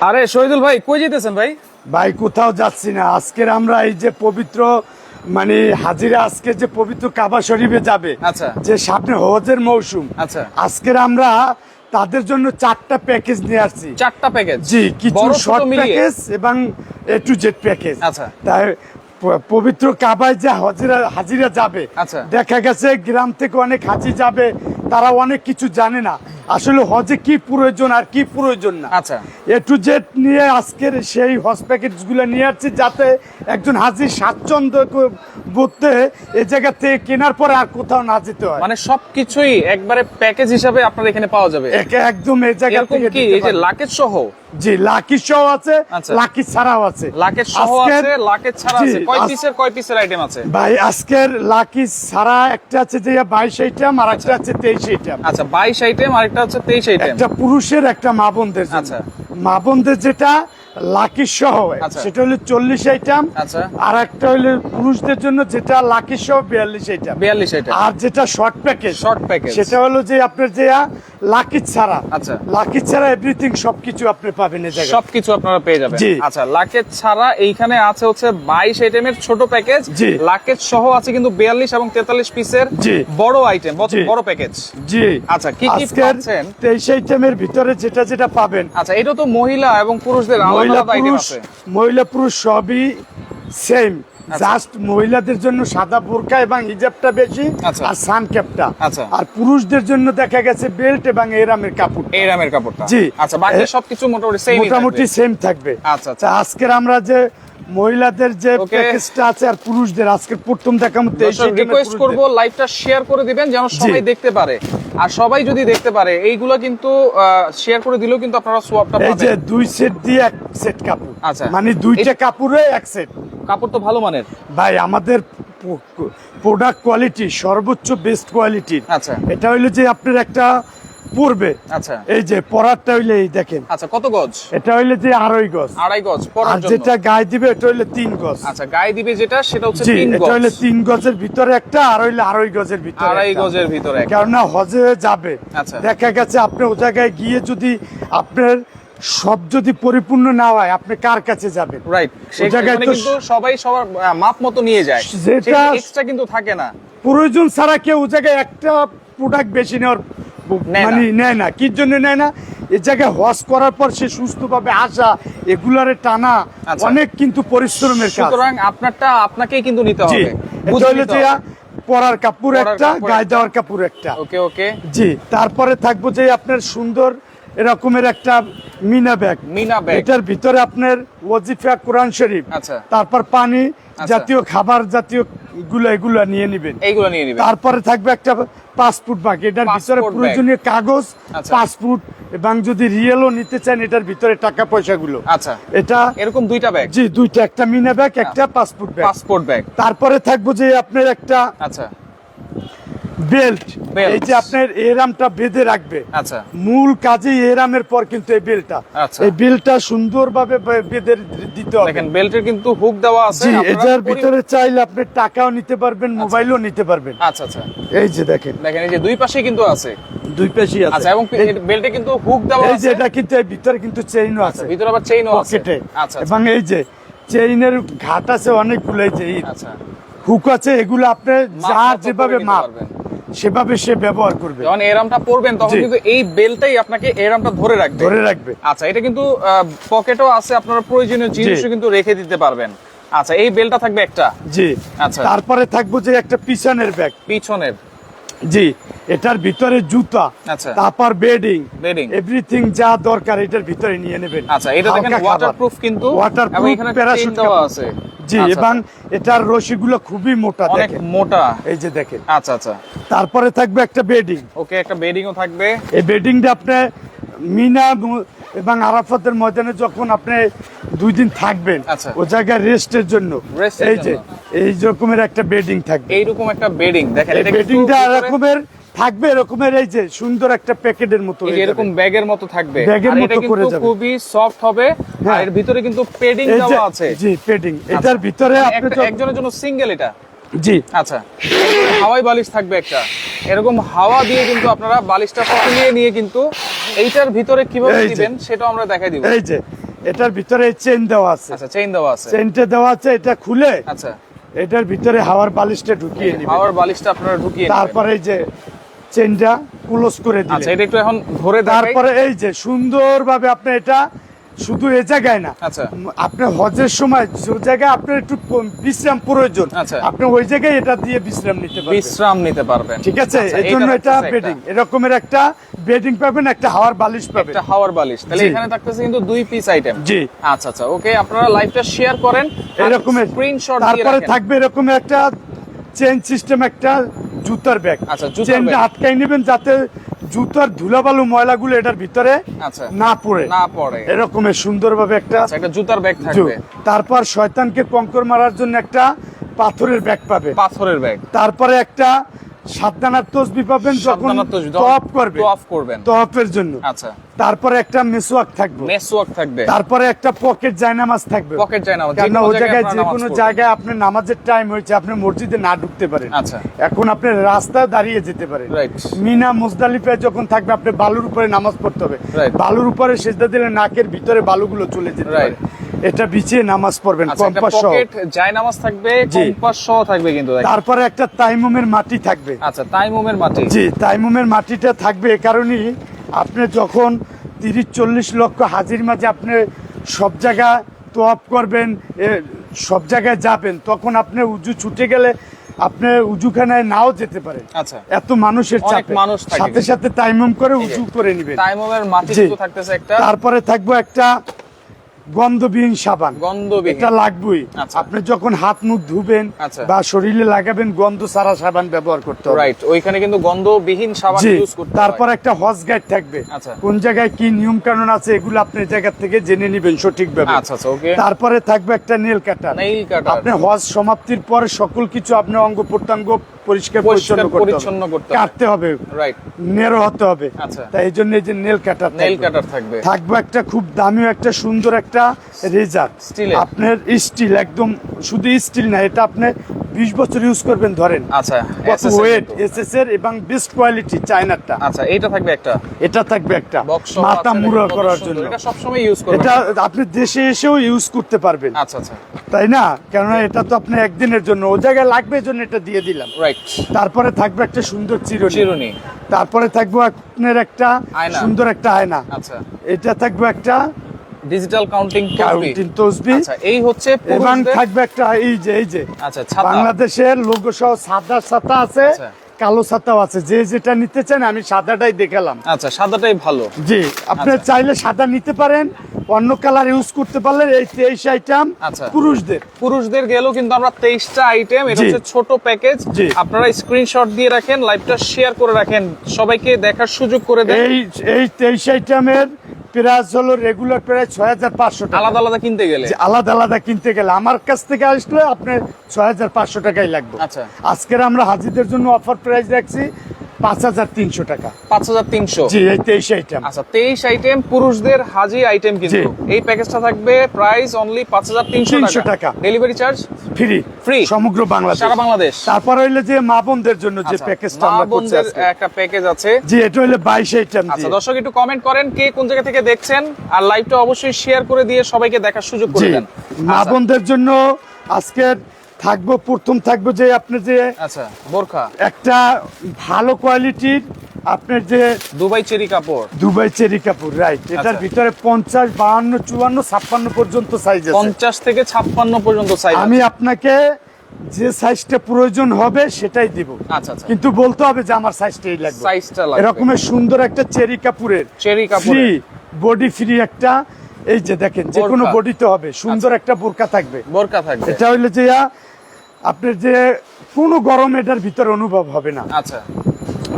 আরে শহীদুল ভাই কই যেতেছেন ভাই ভাই কোথাও যাচ্ছি না আজকের আমরা এই যে পবিত্র মানে হাজিরা আজকে যে পবিত্র কাবা শরীফে যাবে আচ্ছা। যে সামনে হজের মৌসুম আচ্ছা। আজকের আমরা তাদের জন্য চারটা প্যাকেজ নিয়ে আসছি চারটা প্যাকেজ জি কিছু শর্ট প্যাকেজ এবং এ টু জেড প্যাকেজ আচ্ছা। তাই পবিত্র কাবায় যে হাজিরা হাজিরা যাবে আচ্ছা। দেখা গেছে গ্রাম থেকে অনেক হাজি যাবে তারা অনেক কিছু জানে না। আসলে হজে কি প্রয়োজন আর কি প্রয়োজন না। আচ্ছা। এ টু জেড নিয়ে আজকের সেই হজ প্যাকেজগুলো নিয়ে আসছি যাতে একজন হাজি স্বাচ্ছন্দ্য বোধতে এ জায়গা থেকে কেনার পরে আর কোথাও না যেতে হয়। মানে সবকিছুই একবারে প্যাকেজ হিসাবে আপনার এখানে পাওয়া যাবে। একে একদম এই জায়গা থেকে কি? এই যে। লাকেজ সহ? জি লাকি সহ আছে আচ্ছা। লাকি ছাড়াও আছে। লাকেজ সহ আছে লাকেজ ছাড়া আছে। কয় পিসের কয় পিসের আইটেম আছে? ভাই আজকের লাকি ছাড়া একটা আছে যে বাইশ আইটেম আর একটা আছে আইটেম আচ্ছা বাইশ আইটেম আর একটা হচ্ছে তেইশ আইটেম একটা পুরুষের একটা মা বোনদের। আচ্ছা। মা বোনদের যেটা লাকি সহ আচ্ছা। সেটা হলো চল্লিশ আইটেম আচ্ছা। আর একটা হলো পুরুষদের জন্য যেটা লাকি সহ বিয়াল্লিশ আইটেম বিয়াল্লিশ আইটেম আর যেটা শর্ট প্যাকেজ Short package। সেটা হলো যে আপনার যে লাকি ছাড়া আচ্ছা। লাকি ছাড়া এভরিথিং সবকিছু আপনি পাবেন এই জায়গায় সবকিছু আপনারা পেয়ে যাবেন। আচ্ছা লাকেজ ছাড়া এইখানে আছে হচ্ছে বাইশ আইটেমের ছোট প্যাকেজ জি। লাকেজ সহ আছে কিন্তু বিয়াল্লিশ এবং তেতাল্লিশ পিসের জি। বড় আইটেম বড় প্যাকেজ জি আচ্ছা, কি কি পাচ্ছেন? তেইশ আইটেমের ভিতরে যেটা যেটা পাবেন আচ্ছা এটা তো মহিলা এবং পুরুষদের আলাদা মহিলা পুরুষ মহিলা পুরুষ সবই সেম আচ্ছা। জাস্ট মহিলাদের জন্য সাদা বোরকা এবং হিজাবটা বেশি আচ্ছা। আর সান ক্যাপটা আচ্ছা। আর পুরুষদের জন্য দেখা গেছে বেল্ট এবং এরামের কাপড় এরামের কাপড় জি। আচ্ছা বাকি সবকিছু মোটামুটি সেম মোটামুটি সেম থাকবে আচ্ছা, আচ্ছা। আজকের আমরা যে মহিলাদের যে. প্যাকেজটা আছে আর পুরুষদের আজকের প্রথম তেইশ আইটেমের রিকোয়েস্ট। করব লাইভটা শেয়ার করে দিবেন যেন সবাই দেখতে পারে আর সবাই যদি দেখতে পারে এইগুলো কিন্তু শেয়ার করে দিলেও কিন্তু আপনারা সোয়াপটা পাবেন এই যে দুই সেট দিয়ে এক সেট কাপড় আচ্ছা। মানে দুইটা কাপড়ে এক সেট কাপড় তো ভালো মানের ভাই আমাদের প্রোডাক্ট কোয়ালিটি সর্বোচ্চ বেস্ট কোয়ালিটির আচ্ছা। এটা হইল যে আপনার একটা পরবে। আচ্ছা। এই যে পরারটা হইলে এই দেখেন। আচ্ছা কত গজ? এটা হইলে যে আড়াই গজ। আড়াই গজ আর পরার জন্য। যেটা গায়ে দিবে এটা হইলে তিন গজ। আচ্ছা গায়ে দিবে যেটা সেটা হচ্ছে তিন এটা হইলে তিন গজের ভিতরে একটা আর হইলে আড়াই গজের ভিতরে আড়াই গজের ভিতরে একটা। কেননা হজে যাবে। আচ্ছা। দেখা গেছে আপনি ও জায়গায় গিয়ে যদি আপনার সব যদি পরিপূর্ণ না হয় আপনি কার কাছে যাবেন? রাইট ওই জায়গায় তো কিন্তু সবাই সবার মাপ মতো নিয়ে যায়। যেটা- এক্সট্রা কিন্তু থাকে না। প্রয়োজন ছাড়া কেউ জায়গায় একটা প্রোডাক্ট বেশি নেওয়ার মানে নেয় না। কি জন্য নেয় না? এ জায়গায় হজ করার পর সে সুস্থভাবে আসা এগুলারে টানা আচ্ছা। অনেক কিন্তু পরিশ্রমের কাজ। সুতরাং আপনারটা আপনাকেই কিন্তু নিতে হবে। হলো যে পরার কাপড় একটা গায়ে দেওয়ার কাপড় একটা। ওকে ওকে। জি। তারপরে থাকব যে আপনার সুন্দর এরকমের একটা মিনা ব্যাগ। মিনা ব্যাগ। এটার ভিতরে আপনার ওয়াজিফা কোরআন শরীফ। আচ্ছা। তারপর পানি। জাতীয় খাবার জাতীয়গুলা এগুলো নিয়ে নিবেন। এইগুলো নিয়ে নিবেন। তারপরে থাকবে একটা পাসপোর্ট ব্যাগ এটার ভিতরে প্রয়োজনীয় কাগজ আচ্ছা। পাসপোর্ট এবং যদি রিয়েলও নিতে চান এটার ভিতরে টাকা পয়সা গুলো আচ্ছা। এটা এরকম দুইটা ব্যাগ জি দুইটা একটা মিনা ব্যাগ একটা পাসপোর্ট ব্যাগ পাসপোর্ট ব্যাগ তারপরে থাকব যে আপনার একটা আচ্ছা। বেল্ট। এই যে আপনার এরামটা বেঁধে রাখবে। আচ্ছা। মূল কাজে এরামের পর কিন্তু এই বেলটা আচ্ছা। এই বেলটা সুন্দরভাবে বেঁধে দিতে হবে। দেখেন বেল্টের কিন্তু হুক দেওয়া আছে। জি এটার ভিতরে চাইলে আপনি টাকাও নিতে পারবেন মোবাইলও নিতে পারবেন। আচ্ছা আচ্ছা। এই যে দেখেন। দেখেন এই যে দুই পাশে কিন্তু আছে। দুই পেশি আছে। আচ্ছা এবং বেল্টে কিন্তু হুক দেওয়া এই যে এটা কিন্তু এর ভিতরে কিন্তু চেইনও আছে। ভিতরে আবার চেইনও আছে। পকেটে আচ্ছা আচ্ছা, এবং এই যে চেইনের ঘাট আছে অনেকগুলো এই যে এই আচ্ছা। হুক আছে এগুলো আপনি যা যেভাবে মাপ। পারবেন। সেভাবে সে ব্যবহার করবে। যখন এরামটা পরবেন তখন কিন্তু এই বেলটাই আপনাকে এরামটা ধরে রাখবে। ধরে রাখবে। আচ্ছা এটা কিন্তু পকেটও আছে আপনারা প্রয়োজনীয় জিনিসও কিন্তু রেখে দিতে পারবেন। আচ্ছা এই বেলটা থাকবে একটা? জি। আচ্ছা। তারপরে থাকব যে একটা পিছনের ব্যাগ পিছনের। জি এটার ভিতরে জুতা আচ্ছা। তারপর বেডিং। এভরিথিং যা দরকার এটার ভিতরে নিয়ে নেবেন। আচ্ছা এটা দেখেন ওয়াটারপ্রুফ কিন্তু parachute চেইন দেওয়া আছে। জি আচ্ছা, এবং এটার রশিগুলো খুবই মোটা অনেক মোটা। এই যে দেখেন। আচ্ছা আচ্ছা। তারপরে থাকবে একটা বেডিং ওকে একটা বেডিংও থাকবে। এই বেডিংটা আপনি মিনা এবং আরাফাতের ময়দানে যখন আপনি দুই দিন থাকবেন আচ্ছা। ও জায়গায় রেস্টের জন্য। এই যে এই রকমের একটা বেডিং থাকবে। এইরকম একটা বেডিং দেখেন বেডিংটা এরকমের থাকবে এরকমের এই যে সুন্দর একটা প্যাকেটের মতো এরকম। ব্যাগের মতো থাকবে। ব্যাগের আর এটা মতো করে কিন্তু যাবে। খুবই সফট হবে আর হ্যাঁ। এর ভিতরে কিন্তু পেডিং দেওয়া আছে। জি পেডিং আচ্ছা। এটার ভিতরে মানে আপনি একজনের জন্য সিঙ্গেল এটা? জি। আচ্ছা। হাওয়াই বালিশ থাকবে একটা। এরকম হাওয়া দিয়ে কিন্তু আপনারা বালিশটা ফুলিয়ে নিয়ে কিন্তু এইটার ভিতরে কীভাবে দিবেন সেটাও আমরা দেখাই দিব। এই যে এটার ভিতরে চেন দেওয়া আছে। আচ্ছা চেইন দেওয়া আছে। চেনটা দেওয়া আছে এটা খুলে আচ্ছা। এটার ভিতরে হাওয়ার বালিশটা ঢুকিয়ে নিবে হাওয়ার বালিশটা আপনারা ঢুকিয়ে তারপরে এই যে চেনটা ক্লোজ করে আচ্ছা এটা একটু এখন ধরে তারপরে এই যে সুন্দরভাবে আপনি এটা শুধু এ জায়গায় না। আচ্ছা। আপনি হজের সময় যে জায়গায় আপনার একটু বিশ্রাম প্রয়োজন আচ্ছা। আপনি ওই জায়গায় এটা দিয়ে বিশ্রাম নিতে পারবেন। বিশ্রাম নিতে পারবেন। ঠিক আছে? আচ্ছা, এর জন্য এটা বেডিং। এরকমের একটা বেডিং পাবেন একটা হাওয়ার বালিশ পাবেন। একটা হাওয়ার বালিশ। তাহলে এখানে থাকতেছে কিন্তু দুই পিস আইটেম জি। আচ্ছা আচ্ছা ওকে আপনারা লাইভটা শেয়ার করেন। এরকমের স্ক্রিনশট দিয়ে তারপরে থাকবে এরকমের একটা চেন সিস্টেম একটা জুতার ব্যাগ আচ্ছা, জুতার চেনটা। আটকাই নেবেন যাতে জুতার ধুলাবালু ময়লাগুলো এটার ভিতরে আচ্ছা। না পড়ে। না পড়ে। এরকমের সুন্দরভাবে একটা আচ্ছা একটা জুতার ব্যাগ থাকবে। তারপর শয়তানকে কঙ্কর মারার জন্য একটা পাথরের ব্যাগ পাবে। পাথরের ব্যাগ। তারপরে একটা সাবধানার তসবি পাবেন যখন তওয়াফ করবে তওয়াফ করবেন। তওয়াফের জন্য। আচ্ছা। তারপরে একটা মেসওয়াক থাকবে। মেসওয়াক থাকবে। তারপরে একটা পকেট জায়নামাজ থাকবে। পকেট না কেন ওই জায়গায় যে কোনো জায়গায় আপনার নামাজের টাইম হয়েছে আপনি মসজিদে না ঢুকতে পারেন। আচ্ছা। এখন আপনি রাস্তায় দাঁড়িয়ে যেতে পারেন। রাইট মিনা মুজদালিফায় যখন থাকবে আপনি বালুর উপরে নামাজ পড়তে হবে। বালুর উপরে সেজদা দিলে নাকের ভিতরে বালুগুলো চলে যেতে পারে. এটা বিছিয়ে নামাজ পড়বেন আচ্ছা কম্পাস সহ। নামাজ থাকবে কম্পাস সহ থাকবে কিন্তু তারপরে একটা তাইমুমের মাটি থাকবে। আচ্ছা তাইমুমের মাটি। জি তাইমুমের মাটিটা থাকবে এ কারণেই আপনি যখন তিরিশ চল্লিশ লক্ষ হাজির মাঝে আপনি সব জায়গা তোয়াপ করবেন সব জায়গায় যাবেন তখন আপনি উজু ছুটে গেলে আপনি উজুখানায় নাও যেতে পারেন। আচ্ছা। এত মানুষের চাপে। মানুষ সাথে সাথে তাইমুম করে উজু করে নেবেন। তাইমুমের মাটি থাকতেছে একটা তারপরে থাকব একটা গন্ধবিহীন সাবান। এটা লাগবেই। আচ্ছা। আপনি যখন হাত মুখ ধুবেন আচ্ছা। বা শরীরে লাগাবেন গন্ধ সারা সাবান ব্যবহার করতে হবে। রাইট ওইখানে কিন্তু গন্ধবিহীন সাবান ইউজ করতে তারপর একটা হজ গাইড থাকবে। আচ্ছা। কোন জায়গায় কি নিয়ম কানুন আছে এগুলো আপনি জায়গা থেকে জেনে নেবেন সঠিকভাবে। আচ্ছা আচ্ছা ওকে তারপরে থাকবে একটা নেল কাটার নেইল কাটার আপনি হজ সমাপ্তির পরে সকল কিছু আপনি অঙ্গ প্রত্যঙ্গ পরিষ্কার পরিচ্ছন্ন করতে কাটতে হবে। রাইট নেরো হতে হবে। আচ্ছা। তাই এই জন্য এই যে নেল কাটার নেল। কাটার থাকবে। থাকবে একটা খুব দামি একটা সুন্দর একটা রেজার আপনার স্টিল একদম শুধু স্টিল না এটা আপনি বিশ বছর ইউজ করবেন ধরেন। আচ্ছা কত ওয়েট। এসএস এর এবং বেস্ট কোয়ালিটি চায়নারটা। আচ্ছা এটা থাকবে একটা? এটা থাকবে একটা। মাথা মুড়া করার জন্য। এটা সব সময় ইউজ করবেন। এটা আপনি দেশে এসেও ইউজ করতে পারবেন। আচ্ছা আচ্ছা। তাই না? কেননা এটা তো আপনি একদিনের জন্য ও জায়গায় লাগবে জন্য এটা দিয়ে দিলাম। রাইট তারপরে থাকবে একটা সুন্দর চিরুনি। চিরুনি। তারপরে থাকবে আপনার একটা। সুন্দর একটা আয়না। আচ্ছা। এটা থাকবে একটা ডিজিটাল কাউন্টিং কাউন্টিং তসবি আচ্ছা এই হচ্ছে এবং পুরুষদের থাকবে একটা এই যে এই যে। আচ্ছা বাংলাদেশের লোগো সহ সাদা ছাতা আছে আচ্ছা। কালো ছাতাও আছে। যে যেটা নিতে চান আমি সাদাটাই দেখালাম। আচ্ছা সাদাটাই ভালো। জি আপনি আচ্ছা। চাইলে সাদা নিতে পারেন অন্য কালার ইউজ করতে পারলে এই তেইশ আইটেম আচ্ছা। পুরুষদের। পুরুষদের গেলেও কিন্তু আমরা তেইশটা আইটেম এটা হচ্ছে ছোট প্যাকেজ। আপনারা স্ক্রিনশট দিয়ে রাখেন লাইভটা শেয়ার করে রাখেন। সবাইকে দেখার সুযোগ করে দেন। এই এই তেইশ আইটেমের প্রাইস হলো রেগুলার প্রাইস ছয় হাজার পাঁচশো টাকা। আলাদা আলাদা কিনতে গেলে? আলাদা আলাদা কিনতে গেলে। আমার কাছ থেকে আসলে আপনার ছয় হাজার পাঁচশো টাকাই লাগবে। আচ্ছা। আজকের আমরা হাজিদের জন্য অফার প্রাইস রাখছি। পাঁচ হাজার তিনশো টাকা। পাঁচ হাজার তিনশো? জি এই তেইশ আইটেম আচ্ছা তেইশ আইটেম পুরুষদের হাজি আইটেম কিন্তু। এই প্যাকেজটা থাকবে প্রাইস অনলি পাঁচ হাজার তিনশো 300 টাকা। Delivery charge free Free? সমগ্র বাংলাদেশ। সারা বাংলাদেশ? তারপর হইলে যে মা বোনদের জন্য যে আচ্ছা, প্যাকেজটা আমরা করছি একটা প্যাকেজ আছে। জি এটা হইলে বাইশ আইটেম আচ্ছা দর্শক একটু কমেন্ট করেন কে কোন জায়গা থেকে দেখছেন আর লাইভটা অবশ্যই শেয়ার করে দিয়ে সবাইকে দেখার সুযোগ করে দেন। মা আচ্ছা, বোনদের জন্য আজকের থাকব প্রথম থাকব যে আপনার যে আচ্ছা বোরখা। একটা ভালো কোয়ালিটির আপনার যে দুবাই চেরি কাপড়। দুবাই চেরি কাপড় রাইট এটার আচ্ছা। ভিতরে পঞ্চাশ বাহান্ন চুয়ান্ন ছাপ্পান্ন পর্যন্ত সাইজ পঞ্চাশ থেকে ছাপ্পান্ন পর্যন্ত সাইজ আমি আপনাকে যে সাইজটা প্রয়োজন হবে সেটাই দিব। আচ্ছা আচ্ছা। কিন্তু বলতে হবে যে আমার সাইজটাই লাগবে। সাইজটা লাগবে। এরকমের সুন্দর একটা চেরি কাপড়ের চেরি ফ্রি বডি ফ্রি একটা এই যে দেখেন যে কোনো। বডিতে হবে সুন্দর একটা বোরকা থাকবে। বোরকা থাকবে। এটা হইলে যে আপনার যে কোনো গরম এটার ভিতরে অনুভব হবে না। আচ্ছা।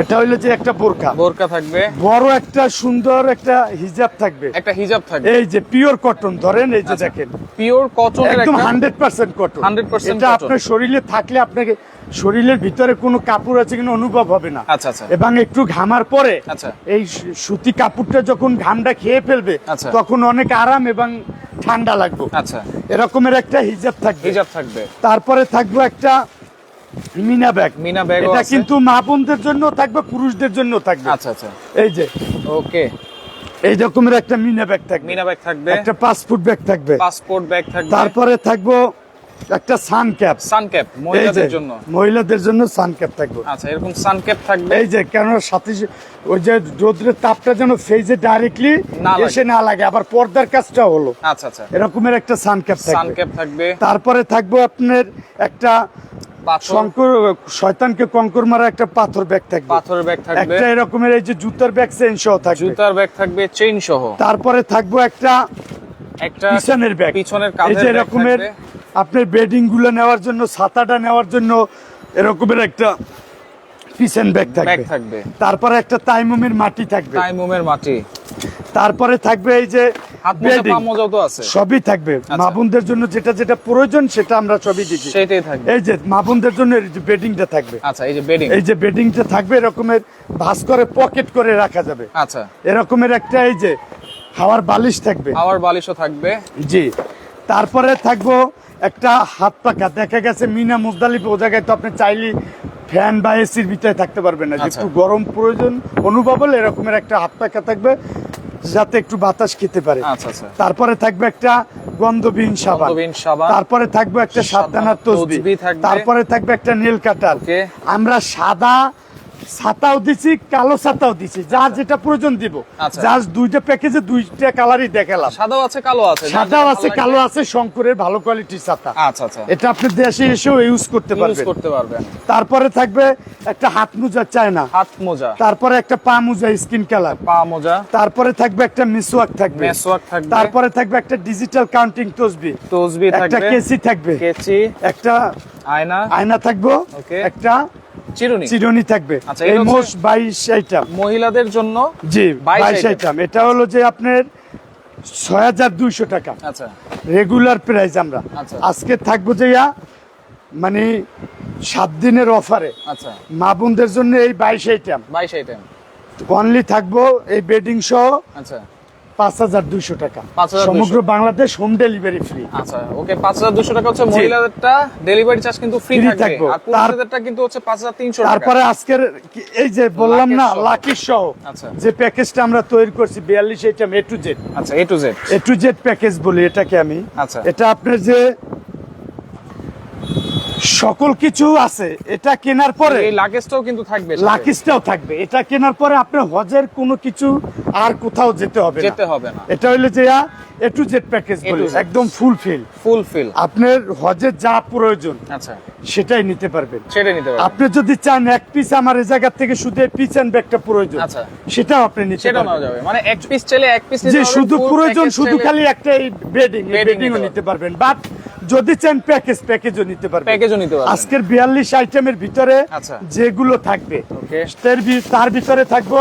এটা হইলে যে একটা বোরকা। বোরকা থাকবে। বড় একটা সুন্দর একটা হিজাব থাকবে। একটা হিজাব থাকবে। এই যে পিওর কটন ধরেন এই যে আচ্ছা। দেখেন। পিওর কটনের একদম একটা? হান্ড্রেড পার্সেন্ট কটন 100% এটা আপনার শরীরে থাকলে আপনাকে শরীরের ভিতরে কোনো কাপড় আছে কিনা অনুভব হবে না। আচ্ছা আচ্ছা। এবং একটু ঘামার পরে আচ্ছা। এই সুতি কাপড়টা যখন ঘামটা খেয়ে ফেলবে আচ্ছা। তখন অনেক আরাম এবং ঠান্ডা লাগবে। আচ্ছা। এরকমের একটা হিজাব থাকবে। হিজাব থাকবে। তারপরে থাকবে একটা মিনা ব্যাগ। মিনা ব্যাগ এটা কিন্তু মা বোনদের জন্য থাকবে পুরুষদের জন্য থাকবে। আচ্ছা আচ্ছা। এই যে। ওকে। এই রকমের একটা মিনা ব্যাগ থাকবে। মিনা ব্যাগ থাকবে। একটা পাসপোর্ট ব্যাগ থাকবে। পাসপোর্ট ব্যাগ থাকবে। তারপরে থাকব একটা সান ক্যাপ সান ক্যাপ মহিলাদের জন্য। মহিলাদের জন্য সান ক্যাপ থাকবে। আচ্ছা এরকম সান ক্যাপ থাকবে? এই যে কেন সাথে ওই যে রোদ্রের তাপটা যেন ফেজে ডাইরেক্টলি। এসে না লাগে আবার পর্দার কাজটা হলো। আচ্ছা আচ্ছা। এরকমের একটা সান ক্যাপ সান থাকবে। ক্যাপ থাকবে। তারপরে থাকব আপনার একটা শঙ্কর শয়তানকে কঙ্কর মারা একটা পাথর ব্যাগ থাকবে। পাথরের ব্যাগ থাকবে। একটা এরকমের এই যে জুতার ব্যাগ চেন সহ থাকবে। জুতার ব্যাগ থাকবে চেইন সহ। তারপরে থাকব একটা একটা পিছনের ব্যাগ পিছনের এই কাঁধের এরকমের আপনার বেডিংগুলো নেওয়ার জন্য ছাতাটা নেওয়ার জন্য এরকমের একটা পিছন ব্যাগ ব্যাগ থাকবে। থাকবে। তারপরে একটা তাইমুমের মাটি থাকবে। টাইমুমের মাটি। তারপরে থাকবে এই যে আছে। সবই থাকবে। মা বোনদের জন্য যেটা যেটা প্রয়োজন সেটা আমরা সবই দিচ্ছি। সেটাই থাকবে। এই যে মা বোনদের জন্য এই যে বেডিংটা থাকবে। আচ্ছা এই যে বেডিং এই যে বেডিংটা থাকবে এরকমের ভাস করে পকেট করে রাখা যাবে। আচ্ছা। এরকমের একটা এই যে হাওয়ার বালিশ থাকবে। হাওয়ার বালিশও থাকবে। জি। তারপরে থাকব একটা হাত পাখা। দেখা গেছে মিনা মুজদালিফ ও জায়গায় তো আপনি চাইলে ফ্যান বা এসির ভিতরে থাকতে পারবেন না। আচ্ছা। একটু গরম প্রয়োজন অনুভব হলে এরকমের একটা হাত পাখা থাকবে যাতে একটু বাতাস খেতে পারে। আচ্ছা আচ্ছা। তারপরে থাকবে একটা গন্ধবিহীন সাবান। তারপরে থাকবে একটা সাবধানার তসবি। তারপরে থাকবে একটা নীল কাটার। আমরা সাদা ছাতাও দিছি কালো ছাতাও দিছি। যার যেটা প্রয়োজন দিব। আচ্ছা। যার দুইটা প্যাকেজে দুইটা কালারই দেখালাম। সাদাও আছে কালো আছে সাদাও আছে কালো আছে শঙ্করের ভালো কোয়ালিটির ছাতা। আচ্ছা আচ্ছা। এটা আপনি দেশে এসেও ইউজ করতে পারবেন। ইউজ করতে পারবেন। তারপরে থাকবে একটা হাত মোজা চায়না। হাত মোজা। তারপরে একটা পা মোজা স্কিন কালার পা মোজা। তারপরে থাকবে একটা মিসওয়াক থাকবে। মেসওয়াক থাকবে। তারপরে থাকবে একটা ডিজিটাল কাউন্টিং তসবি। তসবি থাকবে। একটা কেসি থাকবে। কেচি। একটা আয়না। আয়না থাকবে। Okay. একটা চিরুনি। চিরুনি থাকবে। আচ্ছা, এই মোট বাইশ আইটেম। মহিলাদের জন্য জি 22 আইটেম। এটা হলো যে আপনার ছয় হাজার দুইশো টাকা। আচ্ছা। রেগুলার প্রাইস আমরা। আচ্ছা। আজকে থাকব যে মানে সাত দিনের অফারে আচ্ছা। মা বোনদের জন্য এই বাইশ আইটেম। বাইশ আইটেম। অনলি থাকব এই বেডিং সহ। আচ্ছা। পাঁচ হাজার দুইশো টাকা। 5,200 সমগ্র বাংলাদেশ হোম ডেলিভারি ফ্রি আচ্ছা ওকে পাঁচ হাজার দুশো টাকা হচ্ছে মহিলাদেরটা ডেলিভারি চার্জ কিন্তু ফ্রি থাকবে। আর পুরুষদেরটা কিন্তু হচ্ছে পাঁচ হাজার তিনশো টাকা। তারপরে আজকের এই যে বললাম না লাকি সহ। আচ্ছা। যে প্যাকেজটা আমরা তৈরি করছি বিয়াল্লিশ আইটেম এ টু জেড আচ্ছা A to Z A to Z package বলি এটাকে আমি। আচ্ছা। এটা আপনার যে সকল কিছু আছে। এটা কেনার পরে এই লাগেজটাও কিন্তু থাকবে। লাকিসটাও থাকবে। এটা কেনার পরে আপনার হজের কোনো কিছু আর কোথাও যেতে হবে যেতে হবে না। এটা হইলে যে এ টু জেড প্যাকেজ বলি একদম ফুলফিল ফুলফিল আপনার হজের যা প্রয়োজন আচ্ছা। সেটাই নিতে পারবেন। সেটা নিতে পারবেন। আপনি যদি চান এক পিস আমার এই জায়গা থেকে শুধু পিচ অ্যান্ড ব্যাগটা প্রয়োজন আচ্ছা। সেটাও আপনি নিতে পারবেন। যাবে। মানে এক পিস চাইলে এক পিস যে শুধু প্রয়োজন শুধু খালি একটা এই বেডিং বেডিংও নিতে পারবেন। বাট যদি চান প্যাকেজ প্যাকেজও নিতে পারবেন প্যাকেজও নিতে পারবেন আজকের বিয়াল্লিশ আইটেমের ভিতরে আচ্ছা। যেগুলো থাকবে ওকে তার ভি- তার ভিতরে থাকব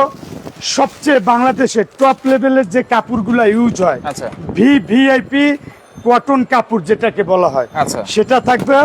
সবচেয়ে বাংলাদেশে টপ লেভেলের যে কাপড়গুলো ইউজ হয় আচ্ছা। ভি ভিআইপি কটন কাপড় যেটাকে বলা হয় আচ্ছা। সেটা থাকবে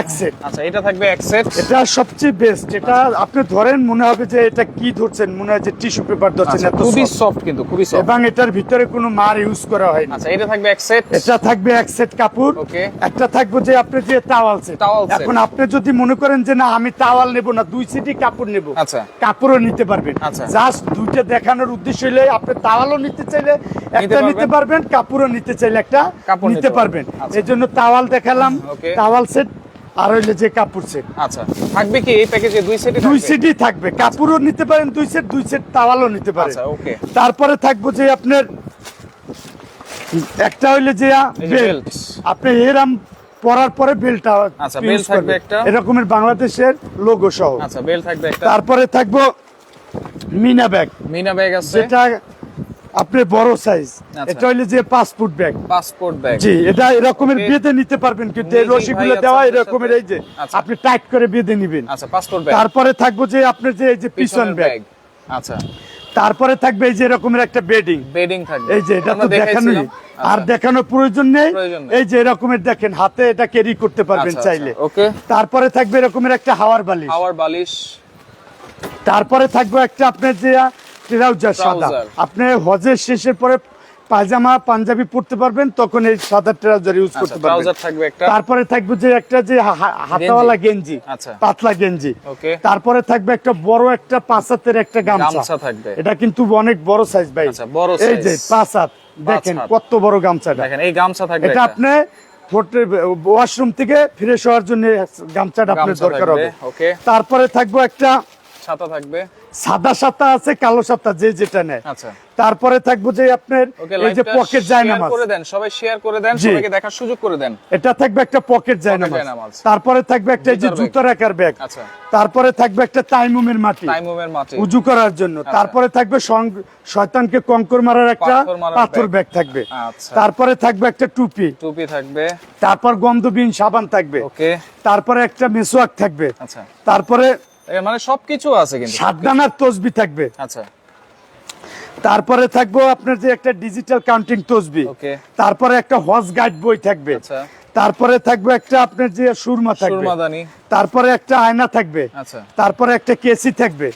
এক সেট আচ্ছা এটা থাকবে এক সেট এটা সবচেয়ে বেস্ট এটা আপনি ধরেন মনে হবে যে এটা কি ধরছেন মনে হয় যে টিস্যু পেপার ধরছেন আচ্ছা এত খুবই সফট কিন্তু খুবই সফট এবং এটার ভিতরে কোনো মার ইউজ করা হয়নি আচ্ছা এটা থাকবে এক সেট এটা থাকবে এক সেট কাপড় Okay. একটা থাকবে যে আপনি যে টাওয়াল সেট Towel set। এখন আপনি যদি মনে করেন যে না আমি টাওয়াল নেব না দুই সেটই কাপড় নেব আচ্ছা। কাপড়ও নিতে পারবেন আচ্ছা। জাস্ট দুইটা দেখানোর উদ্দেশ্য হলে আপনি টাওয়ালও নিতে চাইলে একটা নিতে পারবেন কাপড়ও নিতে চাইলে একটা কাপড় নিতে পারবেন। আচ্ছা। জন্য টাওয়াল দেখালাম তাওয়াল সেট আর হইলে যে কাপড় সেট। আচ্ছা থাকবে কি এই প্যাকেজে দুই সেটই দুই সেটই থাকবে কাপড়ও নিতে পারেন দুই সেট দুই সেট টাওয়ালও নিতে পারেন। আচ্ছা ওকে। তারপরে থাকব যে আপনার একটা হইলে যে বেল্ট। আপনি এরাম পরার পরে বেল্টটা আচ্ছা, belt থাকবে একটা। এরকমের বাংলাদেশের লোগো সহ। আচ্ছা বেল থাকবে একটা। তারপরে থাকব মিনা ব্যাগ। মিনা ব্যাগ আছে। যেটা আপনি বড় সাইজ আচ্ছা। এটা হইলে যে পাসপোর্ট ব্যাগ পাসপোর্ট ব্যাগ জি এটা এরকমের. বেঁধে নিতে পারবেন কিন্তু এই রশিগুলো দেওয়া এরকমের এই যে আচ্ছা। আপনি টাইট করে বেঁধে নিবেন। আচ্ছা পাসপোর্ট ব্যাগ তারপরে থাকব যে আপনার যে এই যে পিছন ব্যাগ আচ্ছা। তারপরে থাকবে এই যে এরকমের একটা বেডিং বেডিং থাকবে। এই যে এটা তো দেখানো আর আচ্ছা। দেখানোর প্রয়োজন নেই। এই যে এরকমের দেখেন হাতে এটা ক্যারি করতে পারবেন আচ্ছা, চাইলে। আচ্ছা, ওকে তারপরে থাকবে এরকমের একটা হাওয়ার বালিশ। হাওয়ার বালিশ। তারপরে থাকবে একটা আপনার যে ট্রাউজার সাদা। আপনি হজের শেষের পরে পায়জামা পাঞ্জাবি পরতে পারবেন তখন এই সাদা ট্রাউজার ইউজ আচ্ছা করতে পারবেন। তারপরে থাকবে যে একটা যে হাতাওয়ালা গেঞ্জি। আচ্ছা। পাতলা গেঞ্জি। তারপরে থাকবে একটা বড় একটা পাঁচ হাতের একটা গামছা। থাকবে। এটা কিন্তু অনেক বড় সাইজ ভাই। আচ্ছা, এই যে size। পাঁচ হাত দেখেন কত বড় গামছাটা। দেখেন এই গামছা থাকবে এটা। আপনি ওয়াশরুম থেকে ফিরে হওয়ার জন্য গামছাটা আপনার দরকার হবে। তারপরে থাকব একটা ছাতা থাকবে? সাদা সাতা আছে কালো সাতা যে যেটা নেয়। আচ্ছা। তারপরে থাকব যে আপনার এই যে পকেট শেয়ার করে দেন সবাই শেয়ার করে দেন সবাইকে দেখার সুযোগ করে দেন। এটা থাকবে একটা পকেট জায়নামাজ। তারপরে থাকবে একটা এই যে। জুতো রাখার ব্যাগ। আচ্ছা। তারপরে থাকবে একটা তাইমুমের মাটি। টাইমুমের মাটি। উজু করার জন্য। তারপরে থাকবে শয়তানকে কঙ্কর মারার একটা পাথর। ব্যাগ থাকবে। আচ্ছা। তারপরে থাকবে একটা টুপি। টুপি থাকবে। তারপর গন্ধবিহীন সাবান থাকবে। ওকে। তারপরে একটা মেসোয়াক থাকবে। আচ্ছা। তারপরে মানে সবকিছু আছে কিন্তু। সাতদানার তসবি থাকবে। আচ্ছা। তারপরে থাকব আপনার যে একটা ডিজিটাল কাউন্টিং তসবি। তারপরে একটা হজ গাইড বই থাকবে। আচ্ছা। তারপরে থাকবে একটা আপনার যে সুরমা থাকবে। তারপরে একটা আয়না থাকবে। আচ্ছা। তারপরে একটা কেসি থাকবে।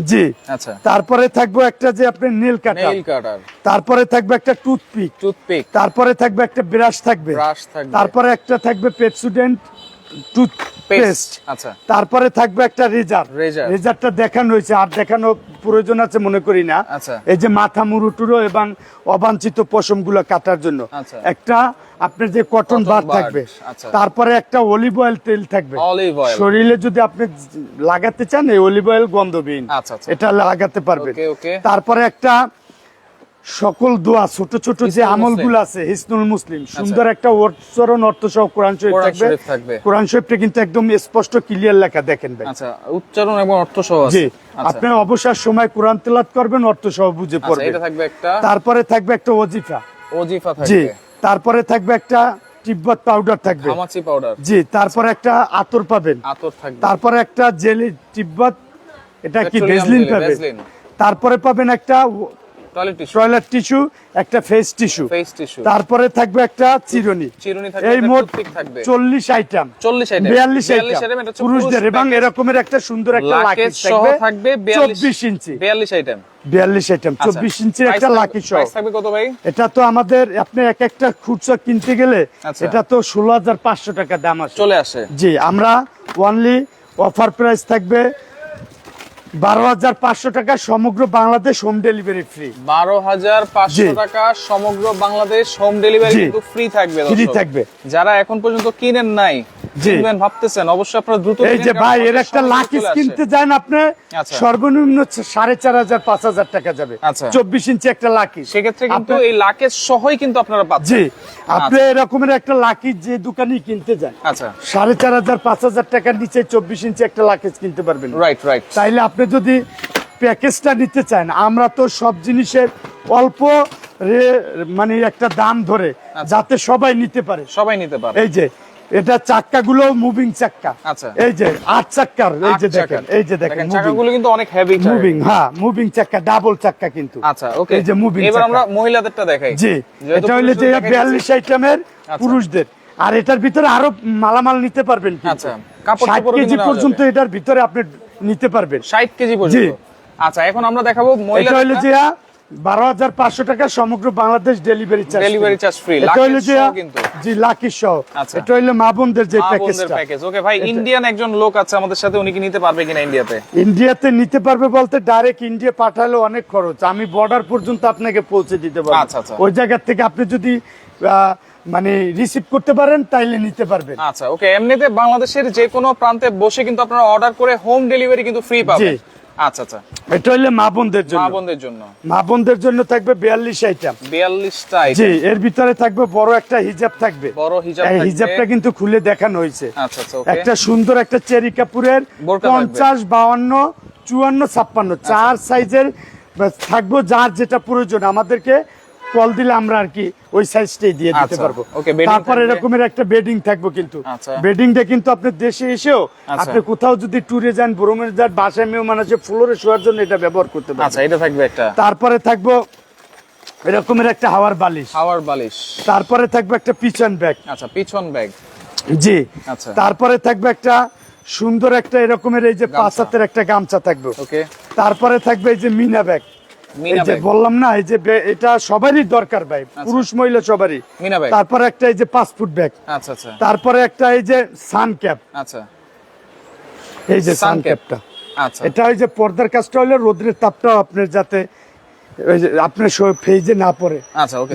জি। আচ্ছা। তারপরে থাকবে একটা যে আপনার নীল কাটার তারপরে থাকবে একটা টুথপিক টুথপিক তারপরে থাকবে একটা ব্রাশ থাকবে। ব্রাশ থাকবে। তারপরে একটা থাকবে পেপসুডেন্ট টুথপেস্ট আচ্ছা। তারপরে থাকবে একটা রেজার। রেজারটা দেখানো হয়েছে আর দেখানো প্রয়োজন আছে মনে করি না। আচ্ছা। এই যে মাথা মুরুটুরো এবং অবাঞ্ছিত পশমগুলো কাটার জন্য। আচ্ছা। একটা আপনার যে কটন বার থাকবে আচ্ছা। তারপরে একটা অলিভ অয়েল তেল থাকবে। শরীরে যদি আপনি লাগাতে চান এই অলিভ অয়েল গন্ধবিহীন। এটা লাগাতে পারবেন। তারপরে একটা সকল দোয়া ছোট ছোট যে আমলগুলো আছে হিসনুল মুসলিম সুন্দর একটা উচ্চারণ অর্থ সহ কোরআন শরীফ থাকবে। কোরআন শরীফটা কিন্তু একদম স্পষ্ট ক্লিয়ার লেখা দেখেন ভাই। আচ্ছা উচ্চারণ এবং অর্থ সহ আছে। জি আচ্ছা। আপনি অবসর সময় কোরআন তেলাত করবেন অর্থ সহ বুঝে আচ্ছা পড়বেন। এটা থাকবে একটা তারপরে থাকবে একটা ওজিফা। ওজিফা থাকবে। জি তারপরে থাকবে একটা তিব্বত পাউডার থাকবে। হামাচি পাউডার জি তারপরে একটা আতর পাবেন। আতর থাকবে। তারপরে একটা জেলি তিব্বত এটা কি ভেজলিন পাবেন। তারপরে পাবেন একটা টয়লেট টিস্যু একটা ফেস টিস্যু ফেস টিস্যু তারপরে থাকবে একটা চিরুনি। চিরুনি থাকবে এই মোট থাকবে। চল্লিশ আইটেম 40 আইটেম 42 আইটেম পুরুষদের এবং এরকমের একটা সুন্দর একটা লাকেজ লাকি থাকবে। থাকবে 42 চব্বিশ ইঞ্চি। 42 আইটেম বিয়াল্লিশ আইটেম চব্বিশ ইঞ্চির একটা লাকি প্রাইস থাকবে কত ভাই? এটা তো আমাদের আপনি এক একটা খুচরা কিনতে গেলে আচ্ছা। এটা তো ষোলো হাজার পাঁচশো টাকা দাম আছে চলে আসে। জি আমরা অনলি অফার প্রাইস থাকবে বারো হাজার পাঁচশো টাকা সমগ্র বাংলাদেশ হোম ডেলিভারি ফ্রি বারো হাজার পাঁচশো টাকা সমগ্র বাংলাদেশ হোম ডেলিভারি কিন্তু ফ্রি থাকবে ফ্রি থাকবে। যারা এখন পর্যন্ত কিনেন নাই। কিনবেন ভাবতেছেন অবশ্যই আপনারা দ্রুত এই যে ভাই এর একটা লাকিস কিনতে যান আপনি আচ্ছা। সর্বনিম্ন সাড়ে চার হাজার পাঁচ হাজার টাকা যাবে। আচ্ছা। চব্বিশ ইঞ্চি একটা লাকিস সেক্ষেত্রে কিন্তু এই লাকেজ সহই কিন্তু আপনারা পাচ্ছেন। জি। আপনি এরকমের একটা লাকি যে দোকানে কিনতে যান। আচ্ছা। সাড়ে চার হাজার পাঁচ হাজার টাকার নিচে চব্বিশ ইঞ্চি একটা লাকেজ কিনতে পারবেন। রাইট রাইট তাইলে আপনি যদি প্যাকেজটা নিতে চান আমরা তো সব জিনিসের অল্প মানে একটা দাম ধরে আচ্ছা। যাতে সবাই নিতে পারে। সবাই নিতে পারে। এই যে এটা চাক্কাগুলো মুভিং চাক্কা। আচ্ছা। এই যে আট চাক্কার এই যে দেখেন এই যে দেখেন চাকাগুলো কিন্তু অনেক হেভি মুভিং হ্যাঁ মুভিং চাক্কা ডাবল চাক্কা কিন্তু। আচ্ছা ওকে এই যে moving এবার। আমরা মহিলাদেরটা দেখাই। জি এটা হইলে যে পুরুষদের দেখাই বিয়াল্লিশ আইটেমের আচ্ছা। পুরুষদের। আর এটার ভিতরে আরও মালামাল নিতে পারবেন আচ্ছা, কাপড় কেজি পর্যন্ত এটার ভিতরে আপনি নিতে পারবেন। ষাট কেজি পর্যন্ত। আচ্ছা এখন আমরা দেখাবো এটা হইলে মহিলা যে বারো হাজার পাঁচশো টাকা সমগ্র Bangladesh delivery charge Delivery charge free, এটা হইলে যে কিন্তু। জি লাকি সহ আচ্ছা। এটা হইলে মা বোনদের যে প্যাকেজটা প্যাকেজ ওকে ভাই ইন্ডিয়ান একজন লোক আছে আমাদের সাথে উনি কি নিতে পারবে কিনা ইন্ডিয়াতে ইন্ডিয়াতে নিতে পারবে বলতে ডাইরেক্ট ইন্ডিয়া পাঠালে অনেক খরচ। আমি বর্ডার পর্যন্ত আপনাকে পৌঁছে দিতে পারব। আচ্ছা, আচ্ছা। ওই জায়গা থেকে আপনি যদি মানে রিসিভ করতে পারেন তাইলে নিতে পারবেন। আচ্ছা ওকে এমনিতে বাংলাদেশের যে কোনো প্রান্তে বসে কিন্তু আপনারা অর্ডার করে হোম ডেলিভারি কিন্তু ফ্রি পাবেন। আচ্ছা আচ্ছা। এটা হইলে মা বোনদের মা বোনদের জন্য। মা বোনদের জন্য থাকবে বিয়াল্লিশ আইটেম বিয়াল্লিশটা জি এর ভিতরে থাকবে বড় একটা হিজাব থাকবে। বড় হিজাব থাকবে। হিজাবটা কিন্তু খুলে দেখানো হয়েছে। আচ্ছা আচ্ছা ওকে একটা সুন্দর একটা চেরি কাপুরের বোরকা থাকবে। পঞ্চাশ বাউান্ন চুয়ান্ন ছাপ্পান্ন আচ্ছা। চার সাইজের থাকব যার যেটা প্রয়োজন। আমাদেরকে কল দিলে আমরা আর কি ওই সাইজটাই দিয়ে দিতে আচ্ছা, পারব। তারপর এরকমের একটা বেডিং থাকব কিন্তু। আচ্ছা। বেডিংটা কিন্তু আপনার দেশে এসেও আচ্ছা। আপনি কোথাও যদি ট্যুরে যান ভ্রমণে যান বাসায় মেহমান আছে ফ্লোরে শোয়ার জন্য এটা ব্যবহার করতে আচ্ছা এটা থাকবে একটা। তারপরে থাকব এরকমের একটা হাওয়ার বালিশ। হাওয়ার বালিশ। তারপরে থাকবে একটা পিছন ব্যাগ আচ্ছা পিছন ব্যাগ জি। আচ্ছা। তারপরে থাকবে একটা সুন্দর একটা এরকমের এই যে পাঁচ হাতের একটা গামছা থাকবে। ওকে তারপরে থাকবে এই যে মিনা ব্যাগ যে বললাম না এই যে এটা সবারই দরকার ভাই। পুরুষ মহিলা সবারই। তারপর একটা এই যে পাসপোর্ট ব্যাগ। আচ্ছা আচ্ছা। তারপরে একটা এই যে সান ক্যাপ। আচ্ছা। এই যে সান। ক্যাপটা। আচ্ছা। এটা ওই যে পর্দার কাজটা হলে রোদ্রের তাপটা আপনার যাতে আপনার ফেজে না পড়ে। আচ্ছা ওকে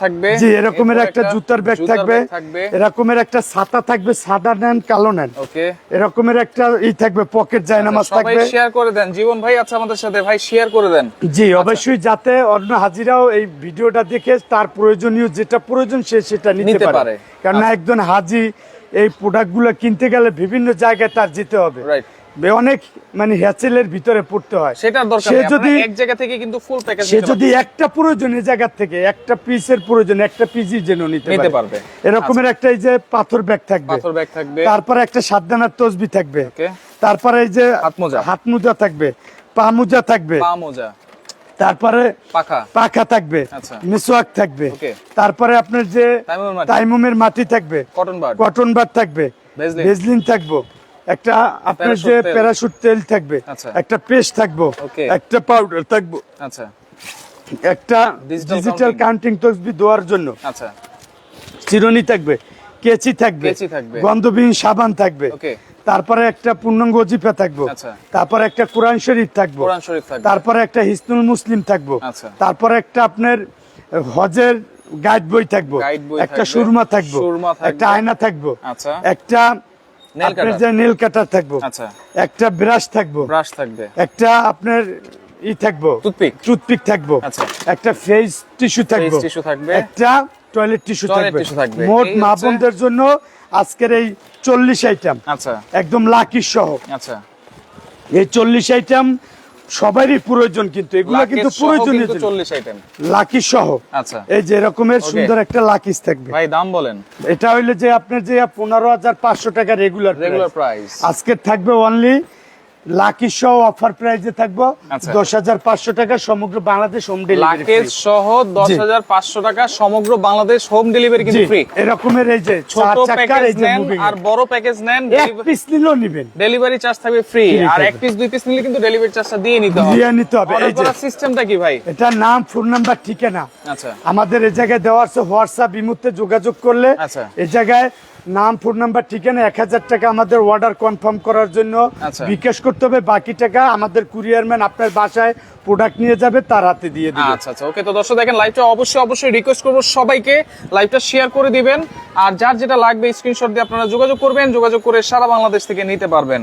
থাকবে জি এরকমের একটা জুতার ব্যাগ থাকবে। থাকবে। এরকমের একটা ছাতা থাকবে সাদা নেন কালো নেন। ওকে এরকমের একটা ই থাকবে পকেট আচ্ছা, সবাই শেয়ার করে দেন। জীবন ভাই আছে আমাদের সাথে ভাই শেয়ার করে দেন। জি অবশ্যই যাতে অন্য হাজিরাও এই ভিডিওটা দেখে তার প্রয়োজনীয় যেটা প্রয়োজন সে সেটা নিতে পারে। কারণ একজন হাজি এই প্রোডাক্টগুলো কিনতে গেলে বিভিন্ন জায়গায় তার যেতে হবে। রাইট অনেক মানে হ্যাচেলের ভিতরে পড়তে হয়। সেটার দরকার সে যদি এক জায়গা থেকে কিন্তু ফুল প্যাকেজ সে যদি একটা প্রয়োজনের জায়গা থেকে একটা পিসের প্রয়োজন একটা পিসই যেন নিতে পারবে। এরকমের একটা এই যে পাথর ব্যাগ থাকবে। পাথর ব্যাগ থাকবে। তারপরে একটা সাতদানার তসবি থাকবে। তারপরে এই যে হাত মোজা। হাত মোজা থাকবে পা মোজা থাকবে। পা মোজা। তারপরে পাখা। পাখা থাকবে আচ্ছা। মিসওয়াক থাকবে। তারপরে আপনার যে তাইমুমের মাটি। থাকবে। কটন বার্ড কটন বার থাকবে। ভেজলিন থাকব। একটা আপনার যে। প্যারাশুট তেল থাকবে আচ্ছা। একটা পেস্ট থাকব একটা পাউডার থাকব। আচ্ছা। একটা ডিজিটাল কাউন্টিং তসবি দেওয়ার জন্য। আচ্ছা। চিরুনি থাকবে কেচি থাকবে গন্ধবিহীন সাবান থাকবে। তারপরে একটা পূর্ণাঙ্গ অজিফা থাকব। আচ্ছা। তারপরে একটা কোরআন শরীফ থাকব। তারপরে একটা হিসনুল মুসলিম থাকব। আচ্ছা। তারপরে একটা আপনার হজের গাইড বই থাকব। একটা সুরমা থাকব। একটা আয়না থাকব। একটা আপনার যে নেল কাটার থাকব আচ্ছা। একটা ব্রাশ থাকব ব্রাশ থাকবে। একটা আপনার ই থাকব টুথপিক। টুথপিক থাকব আচ্ছা। একটা ফেস টিস্যু থাকব টিস্যু থাকবে। একটা টয়লেট টিস্যু থাকবে। মোট মা বোনদের জন্য আজকের এই চল্লিশ আইটেম। আচ্ছা। একদম লাকি সহ। আচ্ছা। এই চল্লিশ আইটেম সবারই প্রয়োজন কিন্তু এগুলো কিন্তু প্রয়োজনীয় চল্লিশ আইটেম লাকি সহ। আচ্ছা। এই যে এরকমের সুন্দর একটা লাকিস থাকবে। ভাই দাম বলেন। এটা হইলে যে আপনার যে পনেরো হাজার পাঁচশো টাকা রেগুলার রেগুলার প্রাইস আজকে থাকবে অনলি লাকি সহ অফার প্রাইজে থাকব। দশ হাজার পাঁচশো টাকা সমগ্র বাংলাদেশ হোম ডেলিভারি সহ দশ হাজার পাঁচশো টাকা সমগ্র বাংলাদেশ হোম ডেলিভারি কিন্তু ফ্রি এরকমের এই যে ছোট প্যাকেজ নেন আর বড় প্যাকেজ নেন এক পিস নিলেও নিবেন। ডেলিভারি চার্জ থাকবে ফ্রি আর এক পিস দুই পিস নিলে কিন্তু ডেলিভারি চার্জটা দিয়ে নিতে হবে। দিয়ে নিতে হবে। এই যে- সিস্টেমটা কি ভাই? এটা নাম ফোন নাম্বার ঠিকানা। আচ্ছা। আমাদের এই জায়গায় দেওয়া আছে হোয়াটসঅ্যাপ ইমুতে যোগাযোগ করলে আচ্ছা। এই জায়গায় নাম ফোন নাম্বার ঠিকানা এক হাজার টাকা আমাদের অর্ডার কনফার্ম করার জন্য। আচ্ছা। বিকাশ করতে হবে বাকি টাকা আমাদের কুরিয়ারম্যান আপনার বাসায় প্রোডাক্ট নিয়ে যাবে তার হাতে দিয়ে দিবে। আচ্ছা আচ্ছা ওকে তো দর্শক দেখেন লাইভটা অবশ্যই অবশ্যই রিকোয়েস্ট করব সবাইকে। লাইভটা শেয়ার করে দিবেন। আর যার যেটা লাগবে স্ক্রিনশট দিয়ে আপনারা যোগাযোগ করবেন যোগাযোগ করে সারা বাংলাদেশ থেকে নিতে পারবেন।